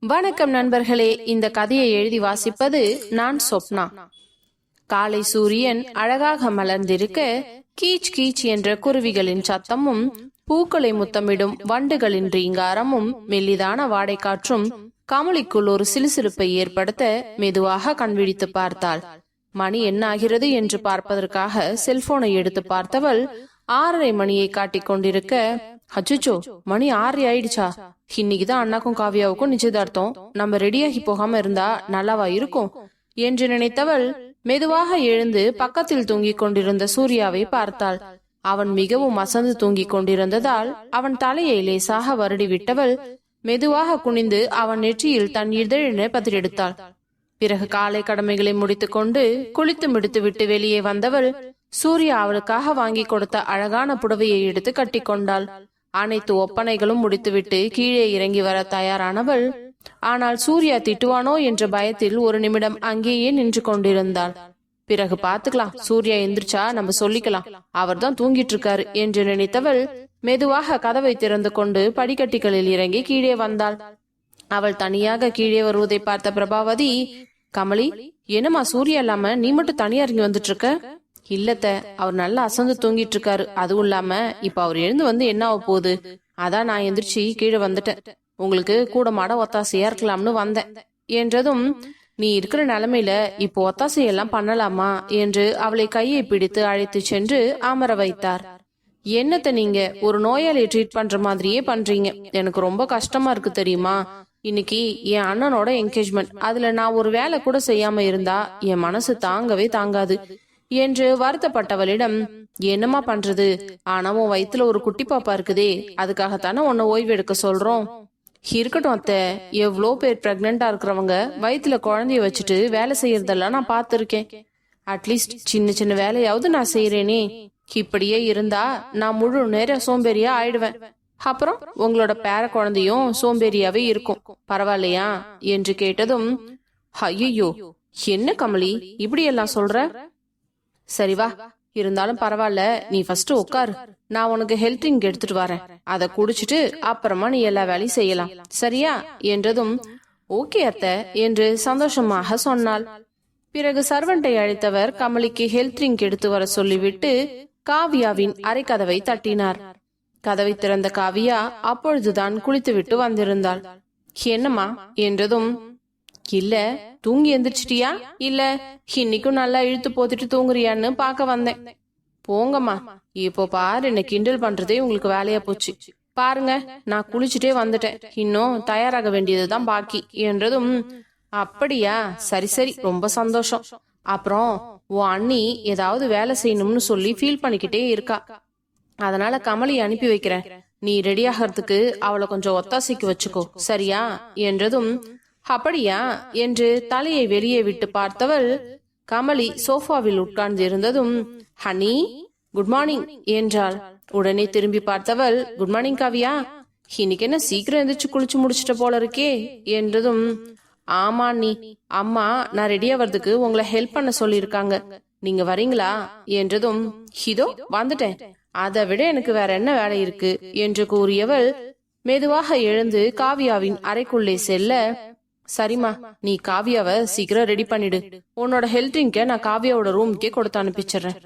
வணக்கம் நண்பர்களே இந்த கதையை எழுதி வாசிப்பது நான் சொப்னா. காலை சூரியன் அழகாக மலர்ந்திருக்க கீச் கீச் என்ற குருவிகளின் சத்தமும் பூக்களை முத்தமிடும் வண்டுகளின் ரீங்காரமும் மெல்லிதான வாடைக்காற்றும் கமலிக்குள் ஒரு சிலுசிலுப்பை ஏற்படுத்த மெதுவாக கண்விழித்து பார்த்தாள். மணி என்ன ஆகிறது என்று பார்ப்பதற்காக செல்போனை எடுத்து பார்த்தவள் ஆறரை மணியை காட்டிக் கொண்டிருக்க அச்சுச்சோ மணி ஆறரை ஆயிடுச்சா? இன்னைக்குதான் அண்ணாக்கும் காவியாவுக்கும் நிச்சயதார்த்தம். நம்ம ரெடியாகி போகாம இருந்தா நல்லாவா இருக்கும்? என்று நினைத்தவள் மெதுவாக எழுந்து பக்கத்தில் தூங்கிக் கொண்டிருந்த சூர்யாவை பார்த்தாள். அவன் மிகவும் அசந்து தூங்கிக் கொண்டிருந்ததால் அவன் தலையை லேசாக வருடி விட்டவள் மெதுவாக குனிந்து அவன் நெற்றியில் தன் இதழினை பதிலெடுத்தாள். பிறகு காலை கடமைகளை முடித்துக்கொண்டு குளித்து முடித்துவிட்டு வெளியே வந்தவள் சூர்யா அவளுக்காக வாங்கி கொடுத்த அழகான புடவையை எடுத்து கட்டிக்கொண்டாள். அனைத்து ஒப்பனைகளும் முடித்துவிட்டு கீழே இறங்கி வர தயாரானவள் ஆனால் சூர்யா திட்டுவானோ? என்ற பயத்தில் ஒரு நிமிடம் அங்கேயே நின்று கொண்டிருந்தாள். பிறகு பாத்துக்கலாம் சூர்யா எந்திரிச்சா நம்ம சொல்லிக்கலாம். அவர்தான் தூங்கிட்டு இருக்காரு என்று நினைத்தவள் மெதுவாக கதவை திறந்து கொண்டு படிக்கட்டிகளில் இறங்கி கீழே வந்தாள். அவள் தனியாக கீழே வருவதை பார்த்த பிரபாவதி கமலி என்னம்மா சூர்யா இல்லாம நீ மட்டும் தனியா இறங்கி வந்துட்டு இருக்க இல்லத்த அவர் நல்லா அசந்து தூங்கிட்டு இருக்காரு அதுவும் இல்லாம இப்ப அவர் எழுந்து வந்து என்ன ஆக போகுது? அதான் நான் எந்திரிச்சு கீழே வந்துட்டேன். உங்களுக்கு கூட மாட ஒத்தாசையா இருக்கலாம்னு வந்தேன். என்றதும் நீ இருக்கிற நிலைமையில இப்போ ஒத்தாசையெல்லாம் பண்ணலாமா? என்று அவளை கையை பிடித்து அழைத்து சென்று அமர வைத்தார். என்னத்த நீங்க ஒரு நோயாளியை ட்ரீட் பண்ற மாதிரியே பண்றீங்க. எனக்கு ரொம்ப கஷ்டமா இருக்கு தெரியுமா? இன்னைக்கு என் அண்ணனோட என்கேஜ்மெண்ட் அதுல நான் ஒரு வேலை கூட செய்யாம இருந்தா என் மனசு தாங்கவே தாங்காது. என்று வருத்தப்பட்டவளிடம் என்னம்மா பண்றது? ஆனா உன் வயித்துல ஒரு குட்டி பாப்பா இருக்குதே அதுக்காகத்தானே உன்னை ஓய்வு எடுக்க சொல்றோம். இருக்கட்டும் அத்தை. எவ்வளோ பேர் பிரெக்னெண்டா இருக்கிறவங்க வயித்துல குழந்தைய வச்சுட்டு வேலை செய்யறதெல்லாம் நான் பார்த்துருக்கேன். அட்லீஸ்ட் சின்ன சின்ன வேலையாவது நான் செய்யறேனே இப்படியே இருந்தா நான் முழு நேரம் சோம்பேறியா ஆயிடுவேன். அப்புறம் உங்களோட பேர குழந்தையும் சோம்பேறியாவே இருக்கும். பரவாயில்லையா? என்று கேட்டதும் ஐயோ என்ன கமலி? இப்படி எல்லாம் சொல்ற? சரி வா. இருந்தாலும் பரவாயில்ல நீ ஃபர்ஸ்ட் உட்காரு நான் உனக்கு ஹெல்த் ட்ரிங்க் எடுத்துட்டு வரேன். அதை குடிச்சிட்டு அப்புறமா நீ எல்லா வேலையும் செய்யலாம். சரியா? என்றதும் ஓகே அத்தை என்று சந்தோஷமாக சொன்னாள். பிறகு சர்வெண்டை அழைத்தவர் கமலிக்கு ஹெல்த் ட்ரிங்க் எடுத்து வர சொல்லிவிட்டு காவியாவின் அரை கதவை தட்டினார். கதவை திறந்த காவியா அப்பொழுதுதான் குளித்துவிட்டு வந்திருந்தாள். என்னம்மா? என்றதும் இல்ல தூங்கி எந்திரிச்சிட்டியா? இல்ல இன்னைக்கும் நல்லா இழுத்து போத்துட்டு தூங்குறியான்னு பார்க்க வந்தேன். போங்கம்மா இப்போ பாரு என்ன கிண்டல் பண்றதே உங்களுக்கு வேலையா போச்சு. பாருங்க நான் குளிச்சுட்டே வந்துட்டேன். இன்னும் தயாராக வேண்டியதுதான் பாக்கி என்றதும் அப்படியா? சரி சரி ரொம்ப சந்தோஷம். அப்புறம் உன் அண்ணி ஏதாவது வேலை செய்யணும்னு சொல்லி ஃபீல் பண்ணிக்கிட்டே இருக்கா. அதனால கமலி அனுப்பி வைக்கிறேன். நீ ரெடி ஆகிறதுக்கு அவளை கொஞ்சம் ஒத்தாசைக்கு வச்சுக்கோ. சரியா? என்றதும் அப்படியா? என்று தலையை வெளியே விட்டு பார்த்தவள் கமலி சோஃபாவில் உட்கார்ந்து இருந்ததும் ஹனி குட் மார்னிங் என்றாள். உடனே திரும்பி பார்த்தவள் குட் மார்னிங் காவியா இன்னைக்கு என்ன சீக்கிரம் எந்திரிச்சு குளிச்சு முடிச்சிட்ட போல இருக்கே என்றதும் ஆமா நீ அம்மா நான் ரெடியா வர்றதுக்கு உங்களை ஹெல்ப் பண்ண சொல்லியிருக்காங்க. நீங்க வரீங்களா? என்றதும் இதோ வந்துட்டேன். அதை விட எனக்கு வேற என்ன வேலை இருக்கு? என்று கூறியவள் மெதுவாக எழுந்து காவியாவின் அறைக்குள்ளே செல்ல சரிம்மா நீ காவியாவை சீக்கிரம் ரெடி பண்ணிடு. உன்னோட ஹெல்த் ட்ரிங்க நான் காவியாவோட ரூமுக்கே கொடுத்து அனுப்பிச்சிடுறேன்.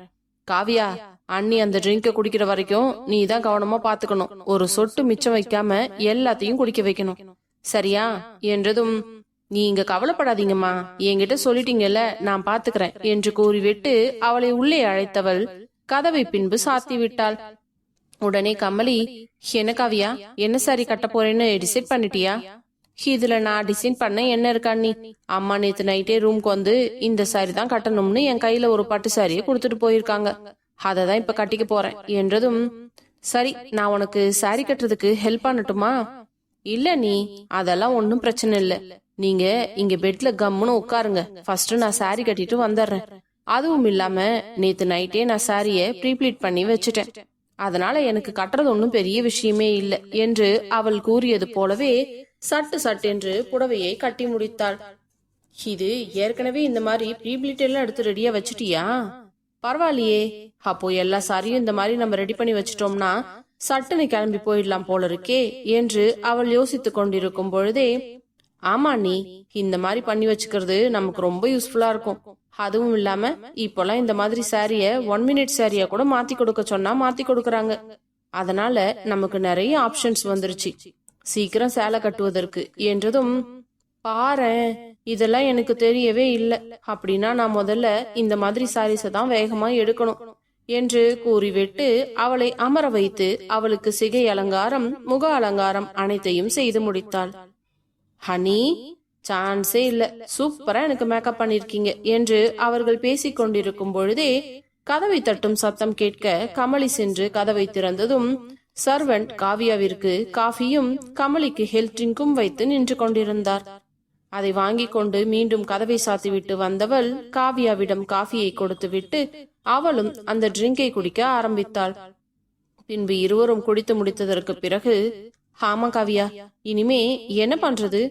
காவியா அண்ணி அந்த ட்ரிங்க குடிக்கிற வரைக்கும் நீ தான் கவனமா பாத்துக்கணும். ஒரு சொட்டு மிச்சம் வைக்காம எல்லாத்தையும் குடிக்க வைக்கணும். சரியா? என்றதும் நீ இங்க கவலைப்படாதீங்கம்மா. என்கிட்ட சொல்லிட்டீங்கல்ல நான் பாத்துக்கிறேன் என்று கூறிவிட்டு அவளை உள்ளே அழைத்தவள் கதவை பின்பு சாத்தி விட்டாள். உடனே கமலி என்ன காவியா? என்ன சாரி கட்ட போறேன்னு டிசைட் பண்ணிட்டியா? இதுல நான் டிசைன் பண்ண என்ன இருக்கா நீ அம்மா நேத்து நைட்டே ரூம்க்கு வந்து இந்த சாரி தான் கட்டணும்னு என் கையில ஒரு பட்டு சாரியை கொடுத்துட்டு போயிருக்காங்க. அதை தான் இப்ப கட்டிக்க போறேன். என்றதும் சரி நான் உனக்கு சாரி கட்டுறதுக்கு ஹெல்ப் பண்ணட்டுமா? இல்ல நீ அதெல்லாம் ஒன்னும் பிரச்சனை இல்ல. நீங்க இங்க பெட்ல கம்முன்னு உட்காருங்க. ஃபர்ஸ்ட் நான் சாரி கட்டிட்டு வந்துடுறேன். அதுவும் இல்லாம நேத்து நைட்டே நான் சாரிய ப்ரீப்ளீட் பண்ணி வச்சுட்டேன். அதனால எனக்கு கட்டுறது ஒன்றும் பெரிய விஷயமே இல்ல. என்று அவள் கூறியது போலவே சட்டு சட்டென்று புடவையை கட்டி முடித்தாள். இது ஏற்கனவே இந்த மாதிரி ப்ரீப்ளீட் எல்லாம் எடுத்து ரெடியா வச்சுட்டியா? பரவாயில்லையே. அப்போ எல்லா சாரியும் இந்த மாதிரி நம்ம ரெடி பண்ணி வச்சிட்டோம்னா சட்டுன்னு கிளம்பி போயிடலாம் போல இருக்கே என்று அவள் யோசித்துக் கொண்டிருக்கும் பொழுதே ஆமா நீ இந்த மாதிரி பண்ணி வச்சுக்கிறது நமக்கு ரொம்ப யூஸ்ஃபுல்லா இருக்கும். அதுவும் இல்லாம இப்பெல்லாம் இந்த மாதிரி சாரிய ஒன் மினிட் சாரியா கூட மாத்தி கொடுக்க சொன்னா மாத்தி கொடுக்கறாங்க. அதனால நமக்கு நிறைய ஆப்ஷன்ஸ் வந்துருச்சு. சீக்கிரம் சேலை கட்டுவதற்கு. என்றதும் பாரேன் இதெல்லாம் எனக்கு தெரியவே இல்லை. அப்படின்னா நான் முதல்ல இந்த மாதிரி சாரீஸை தான் வேகமா எடுக்கணும். என்று கூறிவிட்டு அவளை அமர வைத்து அவளுக்கு சிகை அலங்காரம் முக அலங்காரம் அனைத்தையும் செய்து முடித்தாள். ஹனி சான்ஸே இல்ல. சூப்பரா எனக்கு மேக்கப் பண்ணிருக்கீங்க. என்று அவர்கள் பேசிக் கொண்டிருக்கும் பொழுதே கதவை தட்டும் சத்தம் கேட்க கமலி சென்று கதவை திறந்ததும் சர்வன்ட் காவியாவிற்கு காஃபியும் கமலிக்கு ஹெல்த் ட்ரிங்கும் வைத்து நின்று கொண்டிருந்தார். அதை வாங்கிக் கொண்டு மீண்டும் கதவை சாத்திவிட்டு வந்தவள் காவியாவிடம் காஃபியை கொடுத்துவிட்டு அவளும் அந்த ட்ரிங்கை குடிக்க ஆரம்பித்தாள். பின்பு இருவரும் குடித்து முடித்ததற்கு பிறகு ஆமா காவியா இனிமே என்ன பண்றது?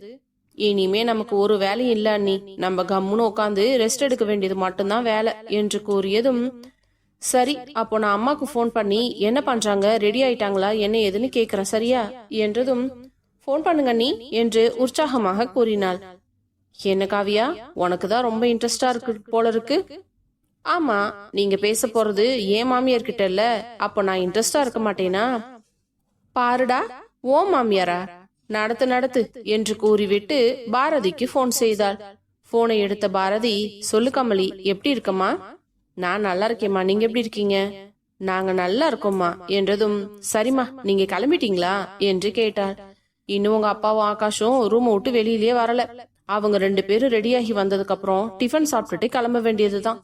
இனிமே நமக்கு ஒரு வேலை இல்ல அண்ணி. நம்ம கம்முன்னு உட்காந்து ரெஸ்ட் எடுக்க வேண்டியது மட்டும்தான் வேலை என்று கூறியதும் சரி அப்போ நான் அம்மாக்கு ஃபோன் பண்ணி என்ன பண்றாங்க? ரெடி ஆயிட்டாங்களா? என்ன ஏதுன்னு கேக்குறேன் சரியா? என்றதும் ஃபோன் பண்ணுங்க நீ என்று உற்சாகமாக கூறினாள். என்ன காவியா? உனக்கு தான் ரொம்ப இன்ட்ரெஸ்டா இருக்கு போல இருக்கு. ஆமா நீங்க பேச போறது ஏன் மாமியார் கிட்ட இல்ல அப்ப நான் இன்ட்ரெஸ்டா இருக்க மாட்டேனா? பாருடா ஓ மாமியாரா? நடத்து நடத்து என்று கூறிவிட்டு பாரதிக்கு ஃபோன் செய்தாள். போனை எடுத்த பாரதி சொல்லு கமலி எப்படி இருக்கமா நான் நல்லா இருக்கேம்மா. நீங்க எப்படி இருக்கீங்க? நாங்க நல்லா இருக்கோம்மா. என்றதும் சரிம்மா நீங்க கிளம்பிட்டீங்களா? என்று கேட்டாள். இன்னும் உங்க அப்பாவும் ஆகாஷும் ரூம் விட்டு வெளியிலேயே வரல. அவங்க ரெண்டு பேரும் ரெடியாகி வந்ததுக்கு அப்புறம் டிஃபன் சாப்பிட்டுட்டு கிளம்ப வேண்டியதுதான்.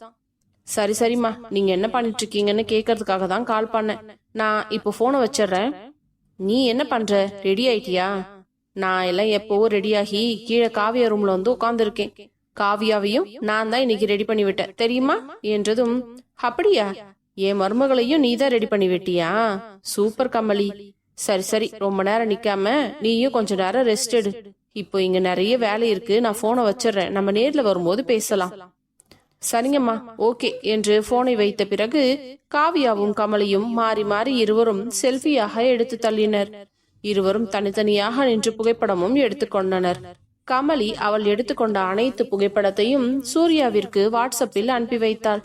சரி சரிம்மா. நீங்க என்ன பண்ணிட்டு இருக்கீங்கன்னு கேக்குறதுக்காக தான் கால் பண்ணேன். நான் இப்போ போனை வச்சிடுறேன். நீ என்ன பண்ற? ரெடி ஆயிட்டியா? நான் எல்லாம் எப்பவோ ரெடியாகி கீழே காவிய ரூம்ல வந்து உட்காந்துருக்கேன் காவியாவையும் நான் தான் இன்னைக்கு ரெடி பண்ணி விட்டேன் தெரியுமா? என்றதும் அப்படியா? என் மருமகளையும் நீ தான் ரெடி பண்ணி விட்டியா சூப்பர் கமலி. சரி சரி ரொம்ப நேரம் நிக்காம நீயும் கொஞ்ச நேரம் ரெஸ்ட் எடு. இப்போ இங்க நிறைய வேலை இருக்கு. நான் போனை வச்சிடுறேன். நம்ம நேர்ல வரும்போது பேசலாம். சரிங்கம்மா. ஓகே. என்று போனை வைத்த பிறகு காவியாவும் கமலியும் மாறி மாறி இருவரும் செல்ஃபியாக எடுத்து தள்ளினர். இருவரும் தனித்தனியாக நின்று புகைப்படமும் எடுத்துக்கொண்டனர் கமலி அவள் எடுத்துக்கொண்ட அனைத்து புகைப்படத்தையும் சூர்யாவிற்கு வாட்ஸ்அப்பில் அனுப்பி வைத்தாள்.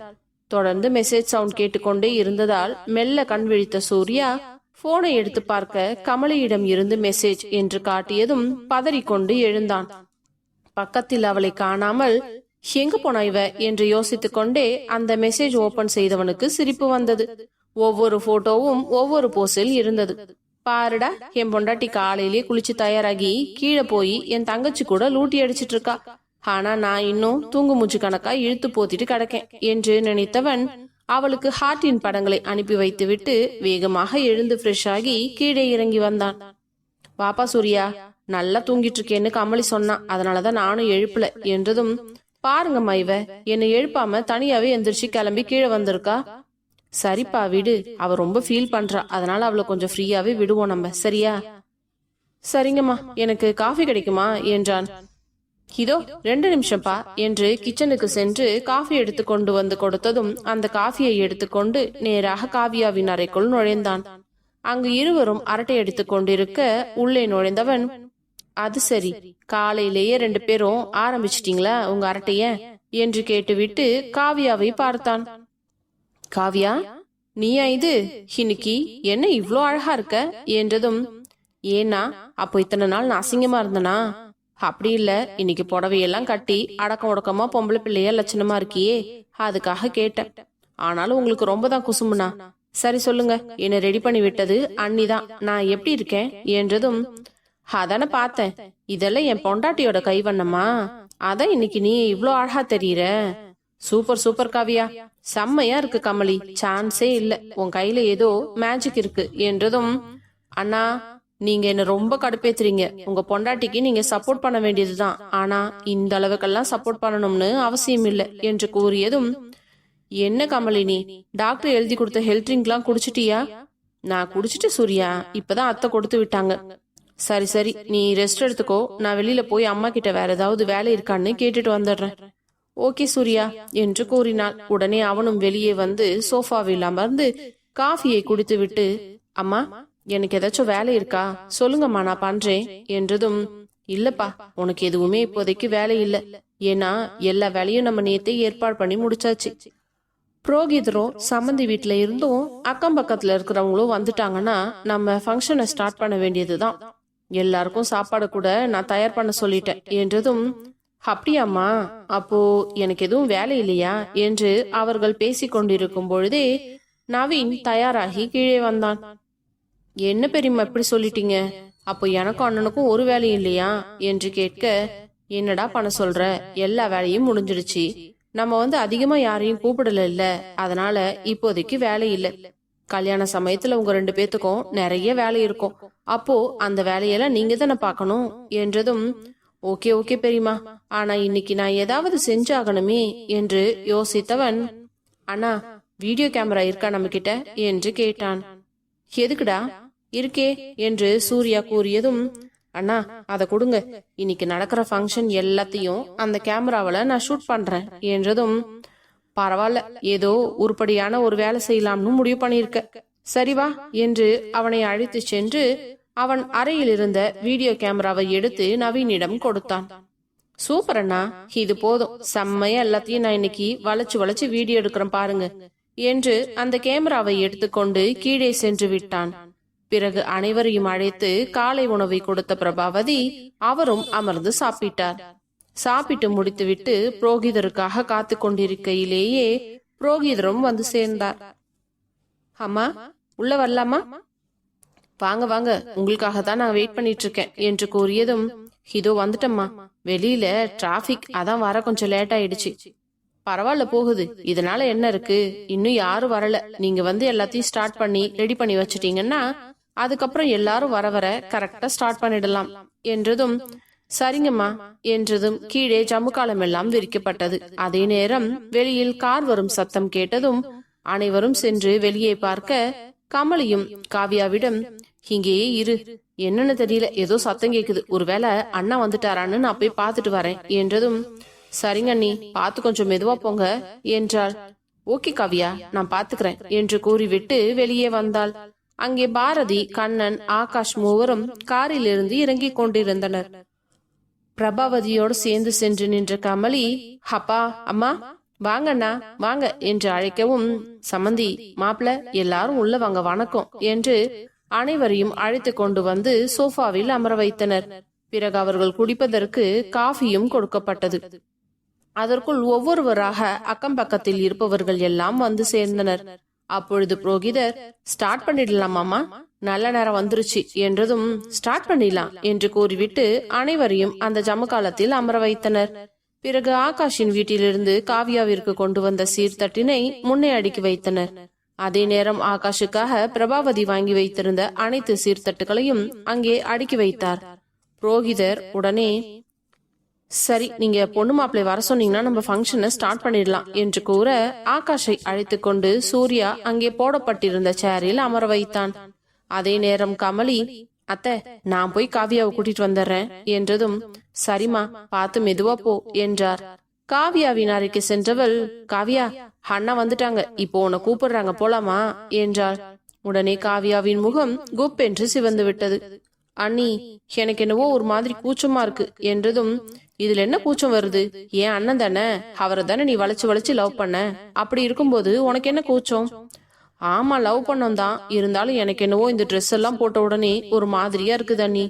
தொடர்ந்து மெசேஜ் சவுண்ட் கேட்டுக்கொண்டே இருந்ததால் மெல்ல கண் விழித்த சூர்யா போனை எடுத்து பார்க்க கமலியிடம் இருந்து மெசேஜ் என்று காட்டியதும் பதறிக்கொண்டு எழுந்தான். பக்கத்தில் அவளை காணாமல் எங்க போனா இவ? என்று யோசித்துக் கொண்டே அந்த மெசேஜ் ஓபன் செய்தவனுக்கு சிரிப்பு வந்தது. ஒவ்வொரு போட்டோவும் ஒவ்வொரு போஸில் இருந்தது. பாருடா என் பொண்டாட்டி காலையிலேயே குளிச்சு தயாராகி கீழே போய் என் தங்கச்சி கூட லூட்டி அடிச்சிட்டு இருக்கா ஆனா நான் இன்னும் தூங்கு மூச்சு கணக்கா இழுத்து போத்திட்டு கிடக்கேன் என்று நினைத்தவன் அவளுக்கு ஹார்ட்டின் படங்களை அனுப்பி வைத்துவிட்டு வேகமாக எழுந்து ஃப்ரெஷ் ஆகி கீழே இறங்கி வந்தான். பாப்பா சூர்யா நல்லா தூங்கிட்டு இருக்கேன்னு கமலி சொன்னான் அதனாலதான் நானும் எழுப்பல என்றதும் பாருங்கம்மா இவ என்னை எழுப்பாம தனியாவே எந்திரிச்சு கிளம்பி கீழே வந்திருக்கா? சரிப்பா விடு. அவ ரொம்ப ஃபீல் பண்றா. அதனால அவளை கொஞ்சம் ஃப்ரீயாவே விடுவோம் நம்ம. சரியா? சரிங்கம்மா. எனக்கு காஃபி கிடைக்குமா? என்றான். இதோ ரெண்டு நிமிஷம்ப்பா என்று கிச்சனுக்கு சென்று காஃபி எடுத்து கொண்டு வந்து கொடுத்ததும் அந்த காஃபியை எடுத்துக்கொண்டு நேராக காவியாவின் அறைக்குள் நுழைந்தான். அங்கு இருவரும் அரட்டை அடித்துக் கொண்டிருக்க உள்ளே நுழைந்தவன் அது சரி. காலையிலேயே ரெண்டு பேரும் ஆரம்பிச்சிட்டீங்களா உங்க அரட்டைய? என்று கேட்டுவிட்டு காவியாவை பார்த்தான். காவியா நீயா இது இன்னைக்கு என்ன இவ்ளோ அழகா இருக்க? என்றதும் ஏன்னா அப்போ இத்தனை நாள் நான் அசிங்கமா இருந்தனா? அப்படி இல்ல இன்னைக்கு புடவையெல்லாம் கட்டி அடக்கம் உடக்கமா பொம்பளை பிள்ளையா லட்சணமா இருக்கியே அதுக்காக கேட்டேன். ஆனாலும் உங்களுக்கு ரொம்ப தான் குசுமுனா சரி சொல்லுங்க என்ன ரெடி பண்ணி விட்டது அன்னிதான் நான் எப்படி இருக்கேன்? என்றதும் அதானே பார்த்தேன் இதெல்லாம் என் பொண்டாட்டியோட கைவண்ணமா அதான் இன்னைக்கு நீ இவ்ளோ அழகா தெரியற. Super super Kavya. செம்மையா இருக்கு கமலி. சான்ஸே இல்ல. உன் கையில ஏதோ மேஜிக் இருக்கு. என்றதும் அண்ணா நீங்க என்ன ரொம்ப கடுப்பேத்துறீங்க. உங்க பொண்டாட்டிக்கு நீங்க சப்போர்ட் பண்ண வேண்டியதுதான். ஆனா இந்த அளவுக்கெல்லாம் சப்போர்ட் பண்ணணும்னு அவசியம் இல்லை. என்று கூறியதும் என்ன கமலினி டாக்டர் எழுதி கொடுத்த ஹெல்த் ட்ரிங்க்லாம் குடிச்சிட்டியா? நான் குடிச்சிட்டு சூர்யா. இப்பதான் அத்தை கொடுத்து விட்டாங்க. சரி சரி. நீ ரெஸ்ட் எடுத்துக்கோ. நான் வெளியில போய் அம்மா கிட்ட வேற ஏதாவது வேலை இருக்கான்னு கேட்டுட்டு வந்துடுறேன். ஓகே சூர்யா என்று கூறினாள். உடனே அவனும் வெளியே வந்து சோஃபாவில் அமர்ந்து காஃபியை குடித்துவிட்டு அம்மா எனக்கு ஏதாச்சும் வேலை இருக்கா? சொல்லுங்கம்மா நான் பண்றேன் என்றதும் இல்லப்பா உனக்கு எதுவுமே இப்போதைக்கு வேலை இல்ல. ஏன்னா எல்லா வேலையும் நம்ம நேத்தே ஏற்பாடு பண்ணி முடிச்சாச்சு. புரோகிதரும் சம்மந்தி வீட்ல இருந்தும் அக்கம் பக்கத்துல இருக்கிறவங்களும் வந்துட்டாங்கன்னா நம்ம ஃபங்க்ஷனை ஸ்டார்ட் பண்ண வேண்டியதுதான். எல்லாருக்கும் சாப்பாடு கூட நான் தயார் பண்ண சொல்லிட்டேன் என்றதும் அப்படியாம்மா அப்போ எனக்கு எதுவும் வேலை இல்லையா? என்று அவர்கள் பேசிக் கொண்டிருக்கும் பொழுதே நவீன் தயாராகி கீழே வந்தான். என்ன பெரியம்மா இப்படி சொல்லிட்டீங்க? அப்போ எனக்கும் அண்ணனுக்கும் ஒரு வேலையும் இல்லையா? என்று கேட்க என்னடா பண்ண சொல்ற? எல்லா வேலையும் முடிஞ்சிடுச்சு. நம்ம வந்து அதிகமா யாரையும் கூப்பிடல இல்ல. அதனால இப்போதைக்கு வேலை இல்ல. கல்யாண சமயத்துல உங்க ரெண்டு பேத்துக்கும் நிறைய வேலை இருக்கும். அப்போ அந்த வேலையெல்லாம் நீங்க தானே பார்க்கணும்? என்றதும் ஓகே ஓகே பெரியம்மா. ஆனா இன்னைக்கு நான் ஏதாவது செஞ்சாகணுமே என்று யோசித்தவன் அண்ணா வீடியோ கேமரா இருக்கா நம்ம கிட்ட என்று கேட்டான். எதுக்குடா? இருக்கே என்று சூர்யா கூறியதும் அண்ணா அதை கொடுங்க. இன்னைக்கு நடக்கிற ஃபங்க்ஷன் எல்லாத்தையும் அந்த கேமராவில நான் ஷூட் பண்றேன் என்றதும் பரவாயில்ல ஏதோ உருப்படியான ஒரு வேலை செய்யலாம்னு முடிவு பண்ணியிருக்க. சரி வா என்று அவனை அழைத்து சென்று அவன் அறையில் இருந்த வீடியோ கேமராவை எடுத்து நவீனிடம் கொடுத்தான். சூப்பர் அண்ணா இது போதும். செம்மையா எல்லாத்தையும் நான் இன்னைக்கு வளைச்சு வளைச்சு வீடியோ எடுக்கிறேன் பாருங்க என்று அந்த கேமராவை எடுத்துக்கொண்டு கீழே சென்று விட்டான். பிறகு அனைவரையும் அழைத்து காலை உணவை கொடுத்த பிரபாவதி அவரும் அமர்ந்து சாப்பிட்டார். சாப்பிட்டு முடித்துவிட்டு புரோகிதருக்காக காத்து கொண்டிருக்கையிலேயே புரோகிதரும் வந்து சேர்ந்தார். அம்மா உள்ள வரலாமா? வாங்க வாங்க. உங்களுக்காக தான் நான் வெயிட் பண்ணிட்டு இருக்கேன் என்று கூறியதும் இதோ வந்துட்டம்மா. வெளியில டிராபிக் அதான் வர கொஞ்சம் லேட் ஆயிடுச்சு. பரவாயில்ல போகுது. இதனால என்ன இருக்கு? இன்னும் யாரும் வரல. நீங்க வந்து எல்லாத்தையும் ஸ்டார்ட் பண்ணி ரெடி பண்ணி வச்சிட்டீங்கன்னா அதுக்கப்புறம் எல்லாரும் வர வர கரெக்டா ஸ்டார்ட் பண்ணிடலாம். என்றதும் சரிங்கம்மா. என்றதும் கீழே ஜம்முகாலம் எல்லாம் விரிக்கப்பட்டது. அதே நேரம் வெளியில் கார் வரும் சத்தம் கேட்டதும் அனைவரும் சென்று வெளியே பார்க்க கமலியும் காவியாவிடம் இங்கேயே இரு. என்னன்னு தெரியல. ஏதோ சத்தம் கேக்குது. ஒருவேளை அண்ணா வந்துட்டாரான்னு நான் போய் பார்த்துட்டு வரேன் என்றதும் சரிங்க அண்ணி பார்த்து கொஞ்சம் மெதுவா போங்க என்றாள். ஓகே காவியா நான் பாத்துக்கிறேன் என்று கூறிவிட்டு வெளியே வந்தாள். அங்கே பாரதி கண்ணன் ஆகாஷ் மூவரும் காரில் இருந்து இறங்கிக் கொண்டிருந்தனர். பிரபாவதியோடு சேர்ந்து சென்று நின்ற கமலி அப்பா அம்மா வாங்கண்ணா வாங்க என்று அழைக்கவும் சமந்தி மாப்பிள எல்லாரும் உள்ள வாங்க வணக்கம் என்று அனைவரையும் அழைத்து கொண்டு வந்து சோஃபாவில் அமர வைத்தனர். பிறகு அவர்கள் குடிப்பதற்கு காஃபியும் கொடுக்கப்பட்டது. அதற்குள் ஒவ்வொருவராக அக்கம் பக்கத்தில் இருப்பவர்கள் எல்லாம் வந்து சேர்ந்தனர். அப்பொழுது புரோகிதர் ஸ்டார்ட் பண்ணிடலாமாமா நல்ல நேரம் வந்துருச்சு. என்றதும் ஸ்டார்ட் பண்ணிடலாம் என்று கூறிவிட்டு அனைவரையும் அந்த ஜமகாலத்தில் அமர வைத்தனர். பிறகு ஆகாஷின் வீட்டிலிருந்து காவியாவிற்கு கொண்டு வந்த சீர்தட்டினை முன்னே அடுக்கி வைத்தனர். அதே நேரம் ஆகாஷுக்காக பிரபாவதி வாங்கி வைத்திருந்த அனைத்து சீர்தட்டுகளையும் அங்கே அடுக்கி வைத்தார். புரோகிதர் உடனே சரி நீங்க பொண்ணு மாப்பிள்ளை வர சொன்னீங்கன்னா நம்ம ஃபங்க்ஷனை ஸ்டார்ட் பண்ணிடலாம் என்று கூற ஆகாஷை அழைத்து கொண்டு சூர்யா அங்கே போடப்பட்டிருந்த சேரில் அமர வைத்தான். அதே நேரம் கமலி அத்தை நான் போய் காவியாவை கூட்டிட்டு வந்துடுறேன் என்றதும் சரிம்மா பார்த்து மெதுவா போ என்றார். காவியாவின் அறைக்கு சென்றவள் காவியா அண்ணா வந்துட்டாங்க. இப்போ உன்னை கூப்பிடுறாங்க. போலாமா? என்றாள். உடனே காவியாவின் முகம் குப் என்று சிவந்து விட்டது. அண்ணி எனக்கு என்னவோ ஒரு மாதிரி கூச்சமா இருக்கு. என்றதும் இதுல என்ன கூச்சம் வருது? ஏன் அண்ணன் தானே? அவரை தானே நீ வளைச்சு வளைச்சு லவ் பண்ண? அப்படி இருக்கும்போது உனக்கு என்ன கூச்சம்? ஆமா லவ் பண்ணோம் தான். இருந்தாலும் எனக்கு என்னவோ இந்த ட்ரெஸ் எல்லாம் போட்ட உடனே ஒரு மாதிரியா இருக்குது அண்ணி.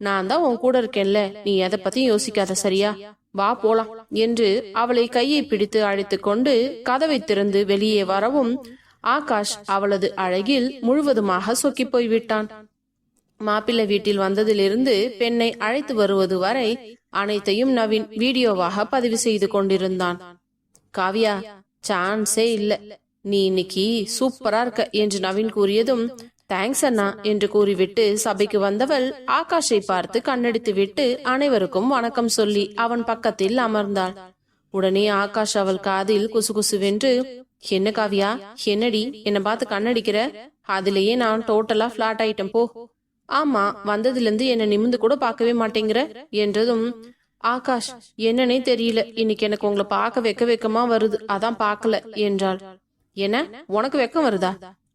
நான் தான் உன் கூட இருக்கேன்ல. நீ எதை பத்தியும் யோசிக்காத சரியா? வா போலாம் என்று அவளை கையை பிடித்து அழைத்துக் கொண்டு கதவை திறந்து வெளியே வரவும் ஆகாஷ் அவளது அழகில் முழுவதுமாக சொக்கி போய்விட்டான். மாப்பிள்ளை வீட்டில் வந்ததிலிருந்து பெண்ணை அழைத்து வருவது வரை அனைத்தையும் நவீன் வீடியோவாக பதிவு செய்து கொண்டிருந்தான். காவியா சான்ஸே இல்ல. நீ இன்னைக்கு சூப்பரா இருக்க என்று நவீன் கூறியதும் தேங்க்ஸ் அண்ணா என்று கூறிவிட்டு சபைக்கு வந்தவள் ஆகாஷை பார்த்து கண்ணடித்து விட்டு அனைவருக்கும் வணக்கம் சொல்லி அவன் பக்கத்தில் அமர்ந்தாள். உடனே ஆகாஷ் அவள் காதில் குசுகுசுவென்று என்ன காவியா என்னடி என்ன பார்த்து கண்ணடிக்கிற? அதுலயே நான் டோட்டலா பிளாட் ஆயிட்டேன் போ. ஆமா வந்ததுல இருந்து என்ன நிமிந்து கூட பார்க்கவே மாட்டேங்கிற? என்றதும் ஆகாஷ் என்னன்னே தெரியல. இன்னைக்கு எனக்கு உங்களை பார்க்க வெக்க வெக்கமா வருது. அதான் பார்க்கல என்றாள். என்ன? உனக்கு வெக்கம் வருதா?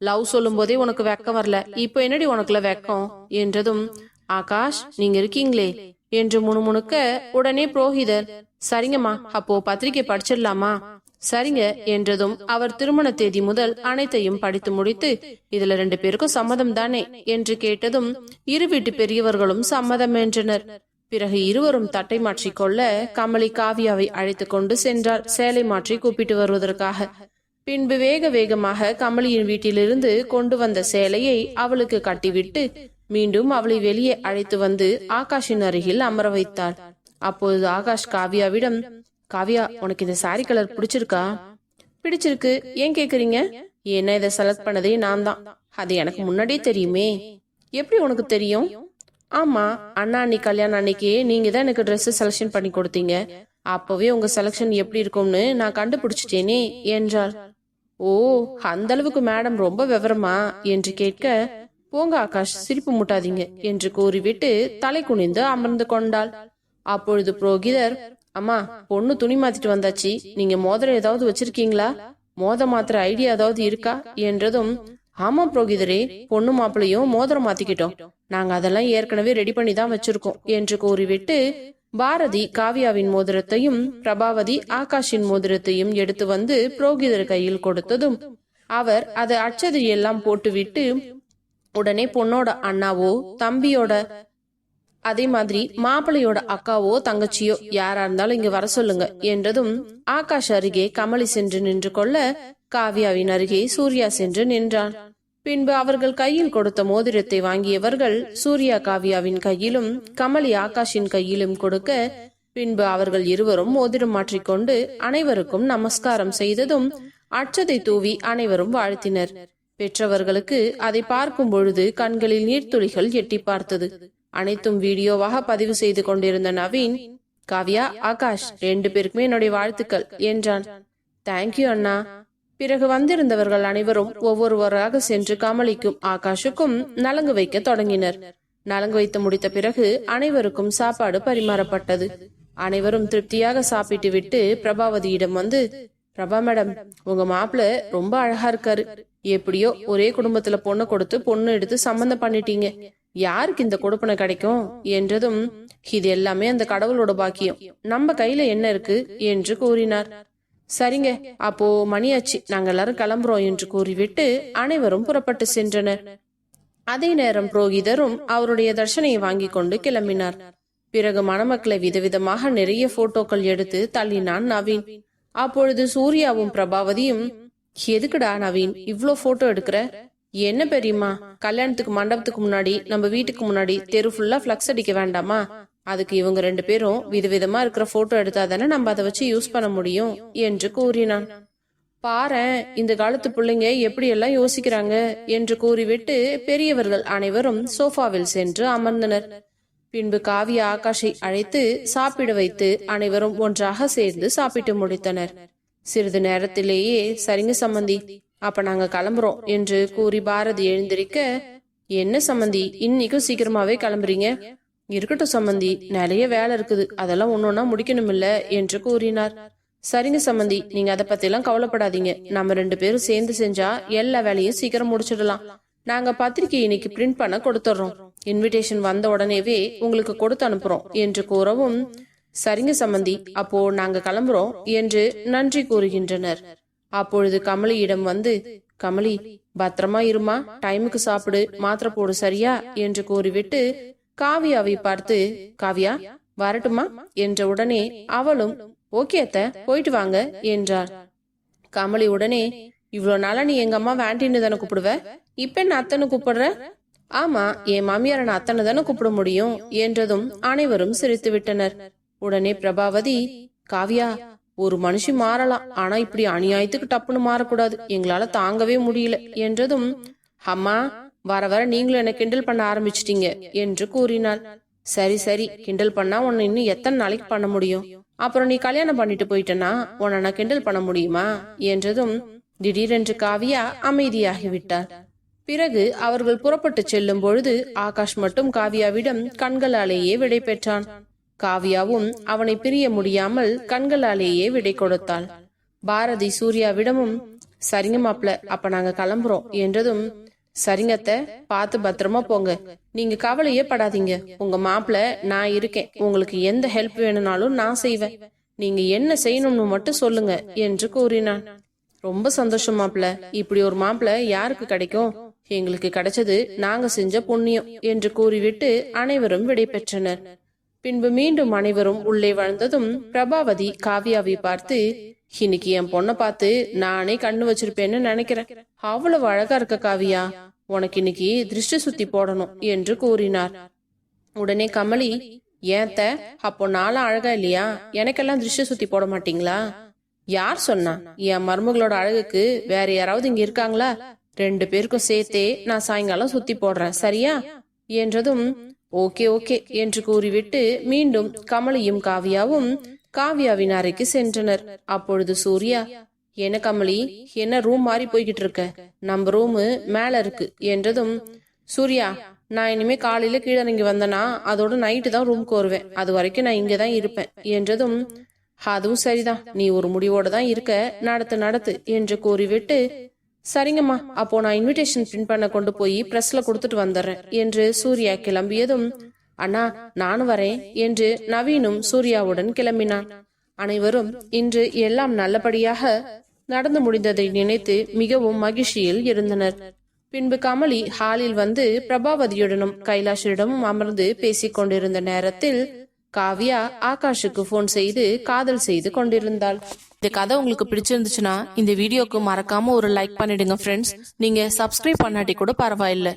லவ் சொல்லும் போதே உனக்கு வெக்கம் வரல. இப்போ என்னடி உனக்குல வெக்கம்? என்றதும் ஆகாஷ் நீங்க இருக்கீங்களே? என்று முணுமுணுக்க உடனே புரோகிதர் சரிங்கம்மா அப்போ பத்திரிக்கை படிச்சிடலாமா? சரிங்க என்றதும் அவர் திருமண தேதி முதல் அனைத்தையும் படித்து முடித்து இதுல ரெண்டு பேருக்கும் சம்மதம் தானே? என்று கேட்டதும் இரு வீட்டு பெரியவர்களும் சம்மதம் என்றனர். பிறகு இருவரும் தட்டை மாற்றிக்கொள்ள கமலி காவியாவை அழைத்து கொண்டு சென்றார். சேலை மாற்றி கூப்பிட்டு வருவதற்காக. பின்பு வேக வேகமாக கமலியின் வீட்டிலிருந்து கொண்டு வந்த சேலையை அவளுக்கு கட்டிவிட்டு மீண்டும் அவளை வெளியே அழைத்து வந்து ஆகாஷின் அருகில் அமர வைத்தாள். அப்போது ஆகாஷ் காவியாவிடம் காவியா உனக்கு இந்த சாரி கலர் பிடிச்சிருக்கா? பிடிச்சிருக்கு. ஏன் கேக்குறீங்க? என்ன இதை செலக்ட் பண்ணதே நான் தான். அது எனக்கு முன்னாடியே தெரியுமே. எப்படி உனக்கு தெரியும்? ஆமா அண்ணா அன்னைக்கு கல்யாணம் அன்னைக்கு நீங்க தான் எனக்கு ட்ரெஸ் செலக்ஷன் பண்ணி கொடுத்தீங்க. அப்பவே உங்க செலக்ஷன் எப்படி இருக்கும்னு நான் கண்டுபிடிச்சிட்டேனே என்றாள். ஓ அந்த அளவுக்கு மேடம் ரொம்ப விவரமா? என்று கேட்க போங்க ஆகாஷ் சிரிப்பு முட்டாதீங்க என்று கூறிவிட்டு தலை குனிந்து அமர்ந்து கொண்டாள். அப்பொழுது புரோகிதர் அம்மா பொண்ணு துணி மாத்திட்டு வந்தாச்சு. நீங்க மோதிரம் ஏதாவது வச்சிருக்கீங்களா? மோத மாத்திர ஐடியா ஏதாவது இருக்கா? என்றதும் ஆமா புரோகிதரே பொண்ணு மாப்பிளையும் மோதிரம் மாத்திக்கிட்டோம். நாங்க அதெல்லாம் ஏற்கனவே ரெடி பண்ணி தான் வச்சிருக்கோம் என்று கூறிவிட்டு பாரதி காவியாவின் மோதிரத்தையும் பிரபாவதி ஆகாஷின் மோதிரத்தையும் எடுத்து வந்து புரோகிதர் கையில் கொடுத்ததும் அவர் அதை அச்சது எல்லாம் போட்டுவிட்டு உடனே பொண்ணோட அண்ணாவோ தம்பியோட அதே மாதிரி மாப்பிள்ளையோட அக்காவோ தங்கச்சியோ யாரா இருந்தாலும் இங்க வர சொல்லுங்க என்றதும் ஆகாஷ் அருகே கமலி சென்று நின்று கொள்ள காவியாவின் அருகே சூர்யா சென்று நின்றான். பின்பு அவர்கள் கையில் கொடுத்த மோதிரத்தை வாங்கியவர்கள் சூர்யா காவியாவின் கையிலும் கமலி ஆகாஷின் கையிலும் கொடுக்க பின்பு அவர்கள் இருவரும் மோதிரம் மாற்றிக்கொண்டு அனைவருக்கும் நமஸ்காரம் செய்ததும் அச்சதை தூவி அனைவரும் வாழ்த்தினர். பெற்றவர்களுக்கு அதை பார்க்கும் பொழுது கண்களில் நீர்த்துளிகள் எட்டி பார்த்தது. அனைத்தும் வீடியோவாக பதிவு செய்து கொண்டிருந்த நவீன் காவ்யா ஆகாஷ் ரெண்டு பேருக்குமே என்னுடைய வாழ்த்துக்கள் என்றான். தேங்க்யூ அண்ணா. பிறகு வந்திருந்தவர்கள் அனைவரும் ஒவ்வொருவராக சென்று கமலிக்கும் ஆகாஷுக்கும் நலங்கு வைக்க தொடங்கினர். நலங்கு வைத்து முடித்த பிறகு அனைவருக்கும் சாப்பாடு பரிமாறப்பட்டது. அனைவரும் திருப்தியாக சாப்பிட்டு விட்டு பிரபாவதியிடம் வந்து பிரபா மேடம் உங்க மாப்பிள்ள ரொம்ப அழகா இருக்காரு. எப்படியோ ஒரே குடும்பத்துல பொண்ணு கொடுத்து பொண்ணு எடுத்து சம்மந்தம் பண்ணிட்டீங்க. யாருக்கு இந்த கொடுப்பனை கிடைக்கும்? என்றதும் இது எல்லாமே அந்த கடவுளோட பாக்கியம். நம்ம கையில என்ன இருக்கு? என்று கூறினார். சரிங்க. அப்போ மணியாச்சு நாங்க எல்லாரும் கிளம்புறோம் என்று கூறிவிட்டு அனைவரும் புறப்பட்டு சென்றனர். அதே நேரம் புரோகிதரும் அவருடைய தர்ஷனையை வாங்கி கொண்டு கிளம்பினார். பிறகு மணமக்களை விதவிதமாக நிறைய போட்டோக்கள் எடுத்து தள்ளினான் நவீன். அப்பொழுது சூர்யாவும் பிரபாவதியும் எதுக்குடா நவீன் இவ்ளோ போட்டோ எடுக்கிற? என்ன பெரியம்மா கல்யாணத்துக்கு மண்டபத்துக்கு முன்னாடி நம்ம வீட்டுக்கு முன்னாடி தெரு ஃபுல்லா பிளக்ஸ் அடிக்க வேண்டாமா? அதுக்கு இவங்க ரெண்டு பேரும் விதவிதமா இருக்கிற போட்டோ எடுத்தா தானே நம்ம அதை வச்சு யூஸ் பண்ண முடியும் என்று கூறினான். பாரேன் இந்த காலத்து பிள்ளைங்க எப்படி எல்லாம் யோசிக்கிறாங்க என்று கூறிவிட்டு பெரியவர்கள் அனைவரும் சோஃபாவில் சென்று அமர்ந்தனர். பின்பு காவியா ஆகாஷை அழைத்து சாப்பிட வைத்து அனைவரும் ஒன்றாக சேர்ந்து சாப்பிட்டு முடித்தனர். சிறிது நேரத்திலேயே சரிங்க சம்மந்தி அப்ப நாங்க கிளம்புறோம் என்று கூறி பாரதி எழுந்திருக்க என்ன சம்மந்தி இன்னைக்கும் சீக்கிரமாவே கிளம்புறீங்க? இருக்கட்டும் சம்மந்தி நிறைய வேலை இருக்குது. அதெல்லாம் ஒன்னொன்னா முடிக்கணும் இல்ல என்று கூறினார். சரிங்க சம்மந்தி நீங்க அதை பத்தி எல்லாம் கவலைப்படாதீங்க. நம்ம ரெண்டு பேரும் சேர்ந்து செஞ்சா எல்லா வேலையும் சீக்கிரம் முடிச்சிடலாம். நாங்க பத்திரிக்கை இன்னைக்கு பிரிண்ட் பண்ண கொடுத்துறோம். இன்விடேஷன் வந்த உடனேவே உங்களுக்கு கொடுத்து அனுப்புறோம் என்று கூறவும் சரிங்க சம்மந்தி அப்போ நாங்க கிளம்புறோம் என்று நன்றி கூறுகின்றனர். அப்பொழுது கமலியிடம் வந்து கமலி பத்திரமா இருமா? டைமுக்கு சாப்பிடு மாத்திரை போடு சரியா? என்று கூறிவிட்டு காவியாவை பார்த்து காவியா வரட்டுமா? என்ற உடனே அவளும் ஓகேத்த போயிட்டு வாங்க என்றார் கமலி உடனே இவ்வளவு நாளா நீ எங்க அம்மா வேண்டின்னு தானே கூப்பிடுவ? இப்ப என்ன அத்தனை கூப்பிடுற? ஆமா என் மாமியார நான் அத்தனை தானே கூப்பிட முடியும் என்றதும் அனைவரும் சிரித்து விட்டனர். உடனே பிரபாவதி காவியா ஒரு மனுஷி மாறலாம் ஆனா இப்படி அநியாயத்துக்கு டப்புன்னு மாறக்கூடாது எங்களால தாங்கவே முடியல என்றதும் அம்மா வர வர நீங்களும் என்ன கிண்டல் பண்ண ஆரம்பிச்சிட்டீங்க என்று கூறினாள். சரி சரி கிண்டல் பண்ணா உன்னை இன்னும் எத்தனை நாளைக்கு பண்ண முடியும்? அப்புறம் நீ கல்யாணம் பண்ணிட்டு போயிட்டனா உன்னை நான் கிண்டல் பண்ண முடியுமா? என்றதும் திடீரென்று காவியா அமைதியாகிவிட்டார் பிறகு அவர்கள் புறப்பட்டு செல்லும் பொழுது ஆகாஷ் மட்டும் காவியாவிடம் கண்களாலேயே விடை பெற்றான். காவியாவும் அவனை பிரிய முடியாமல் கண்களாலேயே விடை கொடுத்தாள். பாரதி சூர்யாவிடமும் சரிங்க மாப்ள அப்ப நாங்க கிளம்புறோம் என்றதும் சரிங்கத்த பார்த்து பத்திரமா போங்க. நீங்க கவலையே படாதீங்க. உங்க மாப்பிள்ள நான் இருக்கேன். உங்களுக்கு எந்த ஹெல்ப் வேணும்னாலும் நான் செய்வேன். நீங்க என்ன செய்யணும்னு மட்டும் சொல்லுங்க என்று கூறினான். ரொம்ப சந்தோஷம் மாப்பிள்ள இப்படி ஒரு மாப்பிள்ள யாருக்கு கிடைக்கும்? எங்களுக்கு கிடைச்சது நாங்க செஞ்ச புண்ணியம் என்று கூறிவிட்டு அனைவரும் விடை பெற்றனர். பின்பு மீண்டும் அனைவரும் உள்ளே வாழ்ந்ததும் பிரபாவதி காவியாவை பார்த்து இன்னைக்கு என் பொண்ணை பார்த்து நானே கண்ணு வச்சிருப்பேன்னு நினைக்கிறேன். அவ்வளவு அழகா இருக்க காவியா? உனக்கு இன்னைக்கு திருஷ்டி சுத்தி போடணும் என்று கூறினார். உடனே கமலி ஏத்த அப்போ நானும் அழகா இல்லையா? எனக்கெல்லாம் திருஷ்டி சுத்தி போட மாட்டீங்களா? யார் சொன்னா? என் மருமகளோட அழகுக்கு வேற யாராவது இங்க இருக்காங்களா? ரெண்டு பேருக்கும் சேர்த்தே நான் சாயங்காலம் சுத்தி போடுறேன் சரியா? என்றதும் ஓகே ஓகே என்று கூறிவிட்டு மீண்டும் கமலியும் காவியாவும் காவியாவின் அறைக்கு சென்றனர். அப்பொழுது சூர்யா என்ன கமலி என்ன ரூம் மாறி போய்கிட்டு இருக்க நம்ம ரூமு மேல இருக்கு. என்றதும் சூர்யா நான் இனிமே காலையில கீழே இறங்கி வந்தனா அதோட நைட்டு தான் ரூம்க்கு வருவேன். அது வரைக்கும் நான் இங்கதான் இருப்பேன். என்றதும் அதுவும் சரிதான். நீ ஒரு முடிவோட தான் இருக்க. நடத்து நடத்து. என்று கூறிவிட்டு சரிங்கம்மா. அப்போ நான் இன்விடேஷன் பிரிண்ட் பண்ண கொண்டு போய் பிரஸ்ல கொடுத்துட்டு வந்துடுறேன். என்று சூர்யா கிளம்பியதும் அண்ணா நானும் வரேன் என்று நவீனும் சூர்யாவுடன் கிளம்பினான். அனைவரும் இன்று எல்லாம் நல்லபடியாக நடந்து முடிந்ததை நினைத்து மிகவும் மகிழ்ச்சியில் இருந்தனர். பின்பு கமலி ஹாலில் வந்து பிரபாவதியுடனும் கைலாஷிடமும் அமர்ந்து பேசிக் கொண்டிருந்த நேரத்தில் காவ்யா ஆகாஷுக்கு போன் செய்து காதல் செய்து கொண்டிருந்தாள். இந்த கதை உங்களுக்கு பிடிச்சிருந்துச்சுன்னா இந்த வீடியோக்கு மறக்காம ஒரு லைக் பண்ணிடுங்க ஃப்ரெண்ட்ஸ் நீங்க சப்ஸ்கிரைப் பண்ணாட்டி கூட பரவாயில்ல.